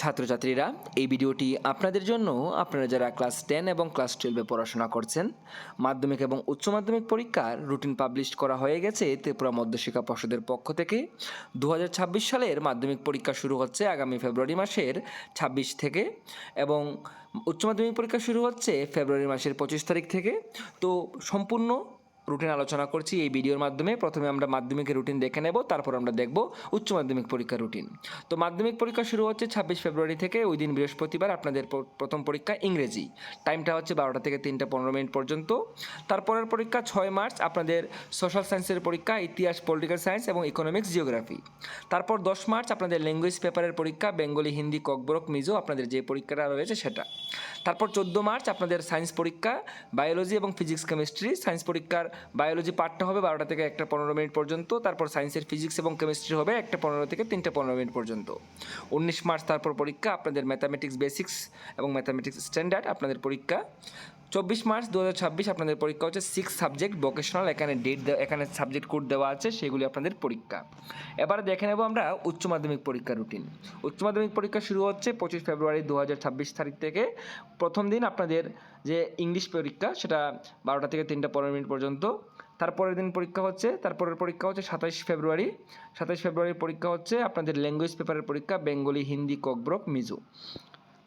ছাত্রছাত্রীরা, এই ভিডিওটি আপনাদের জন্য। আপনারা যারা ক্লাস টেন এবং ক্লাস টুয়েলভে পড়াশোনা করছেন, মাধ্যমিক এবং উচ্চ মাধ্যমিক পরীক্ষার রুটিন পাবলিশ করা হয়ে গেছে ত্রিপুরা মধ্যশিক্ষা পর্ষদের পক্ষ থেকে। দু হাজার ছাব্বিশ সালের মাধ্যমিক পরীক্ষা শুরু হচ্ছে আগামী ফেব্রুয়ারি মাসের ছাব্বিশ থেকে এবং উচ্চ মাধ্যমিক পরীক্ষা শুরু হচ্ছে ফেব্রুয়ারি মাসের পঁচিশ তারিখ থেকে। তো সম্পূর্ণ রুটিন আলোচনা করছি। এই ভিডিওর মাধ্যমে প্রথমে আমরা মাধ্যমিকের রুটিন দেখে নেব, তারপর আমরা দেখব উচ্চ মাধ্যমিক পরীক্ষার রুটিন তো মাধ্যমিক পরীক্ষা শুরু হচ্ছে ছাব্বিশ ফেব্রুয়ারি থেকে, ওই দিন বৃহস্পতিবার আপনাদের প্রথম পরীক্ষা ইংরেজি। টাইমটা হচ্ছে বারোটা থেকে তিনটা পনেরো মিনিট পর্যন্ত। তারপরের পরীক্ষা ছয় মার্চ, আপনাদের সোশ্যাল সায়েন্সের পরীক্ষা, ইতিহাস পলিটিক্যাল সায়েন্স এবং ইকোনমিক্স জিওগ্রাফি তারপর দশ মার্চ, আপনাদের ল্যাঙ্গুয়েজ পেপারের পরীক্ষা, বেঙ্গলি, হিন্দি, ককবরক, মিজো, আপনাদের যে পরীক্ষাটা রয়েছে সেটা। তারপর চোদ্দ মার্চ, আপনাদের সায়েন্স পরীক্ষা বায়োলজি এবং ফিজিক্স কেমিস্ট্রি সায়েন্স পরীক্ষার বায়োলজি পার্টটা হবে বারোটা থেকে একটা পনেরো মিনিট পর্যন্ত, তারপর সায়েন্সের ফিজিক্স এবং কেমিস্ট্রি হবে একটা পনেরো থেকে তিনটে পনেরো মিনিট পর্যন্ত। উনিশ মার্চ তারপর পরীক্ষা, আপনাদের ম্যাথামেটিক্স বেসিক্স এবং ম্যাথামেটিক্স স্ট্যান্ডার্ড আপনাদের পরীক্ষা। চব্বিশ মার্চ দু ছাব্বিশ আপনাদের পরীক্ষা হচ্ছে সিক্স সাবজেক্ট ভোকেশনাল এখানে ডেট এখানে সাবজেক্ট কোড দেওয়া আছে, সেগুলি আপনাদের পরীক্ষা। এবারে দেখে নেব আমরা উচ্চ মাধ্যমিক পরীক্ষা রুটিন উচ্চ মাধ্যমিক পরীক্ষা শুরু হচ্ছে পঁচিশ ফেব্রুয়ারি দু হাজার ছাব্বিশ তারিখ থেকে। প্রথম দিন আপনাদের যে ইংলিশ পরীক্ষা, সেটা বারোটা থেকে তিনটা পনেরো মিনিট পর্যন্ত। তারপরের দিন পরীক্ষা হচ্ছে, তারপরের পরীক্ষা হচ্ছে সাতাইশ ফেব্রুয়ারি। সাতাইশ ফেব্রুয়ারির পরীক্ষা হচ্ছে আপনাদের ল্যাঙ্গুয়েজ পেপারের পরীক্ষা, বেঙ্গলি, হিন্দি, ককব্রক, মিজো।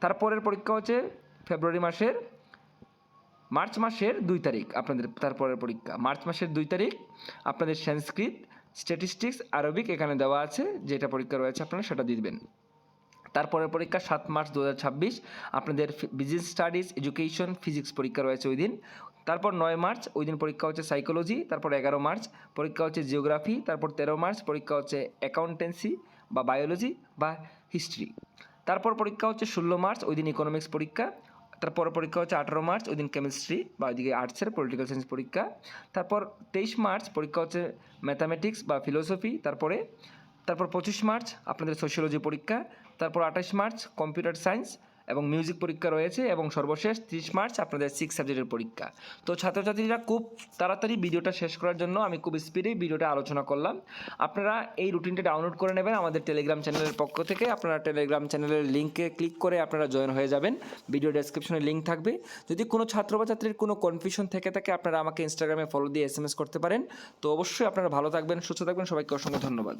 তারপরের পরীক্ষা হচ্ছে ফেব্রুয়ারি মাসের মার্চ মাসের দুই তারিখ আপনাদের তারপরের পরীক্ষা। মার্চ মাসের দুই তারিখ আপনাদের সংস্কৃত স্ট্যাটিস্টিক্স আরবিক এখানে দেওয়া আছে, যেটা পরীক্ষা রয়েছে আপনারা সেটা দিবেন। তারপরের পরীক্ষা সাত মার্চ দু হাজার ছাব্বিশ, আপনাদের বিজনেস স্টাডিজ এডুকেশন ফিজিক্স পরীক্ষা রয়েছে ওই দিন। তারপর নয় মার্চ, ওই দিন পরীক্ষা হচ্ছে সাইকোলজি তারপর এগারো মার্চ, পরীক্ষা হচ্ছে জিওগ্রাফি তারপর তেরো মার্চ, পরীক্ষা হচ্ছে অ্যাকাউন্টেন্সি বা বায়োলজি বা হিস্ট্রি তারপর পরীক্ষা হচ্ছে ষোলো মার্চ, ওই দিন ইকোনমিক্স পরীক্ষা। তারপর পরীক্ষা হচ্ছে আঠারো মার্চ ওই দিন কেমিস্ট্রি বা ওইদিকে আর্টসের পলিটিক্যাল সায়েন্স পরীক্ষা। তারপর তেইশ মার্চ পরীক্ষা হচ্ছে ম্যাথামেটিক্স বা ফিলোসফি তারপরে, তারপর পঁচিশ মার্চ আপনাদের সোশিয়োলজি পরীক্ষা, তারপর আঠাশ মার্চ কম্পিউটার সায়েন্স এবং মিউজিক পরীক্ষা রয়েছে এবং সর্বশেষ তিরিশ মার্চ আপনাদের সিক্স সাবজেক্টের পরীক্ষা। তো ছাত্রছাত্রীরা খুব তাড়াতাড়ি ভিডিওটা শেষ করার জন্য আমি খুব স্পিডে ভিডিওটা আলোচনা করলাম। আপনারা এই রুটিনটা ডাউনলোড করে নেবেন আমাদের টেলিগ্রাম চ্যানেলের পক্ষ থেকে। আপনারা টেলিগ্রাম চ্যানেলের লিঙ্কে ক্লিক করে আপনারা জয়েন হয়ে যাবেন। ভিডিও ডেসক্রিপশনে লিঙ্ক থাকবে। যদি কোনো ছাত্র বা ছাত্রীর কোনো কনফিউশন থেকে থাকে, আপনারা আমাকে ইনস্টাগ্রামে ফলো দিয়ে এস করতে পারেন। তো অবশ্যই আপনারা ভালো থাকবেন, সুস্থ থাকবেন, সবাইকে অসংখ্য ধন্যবাদ।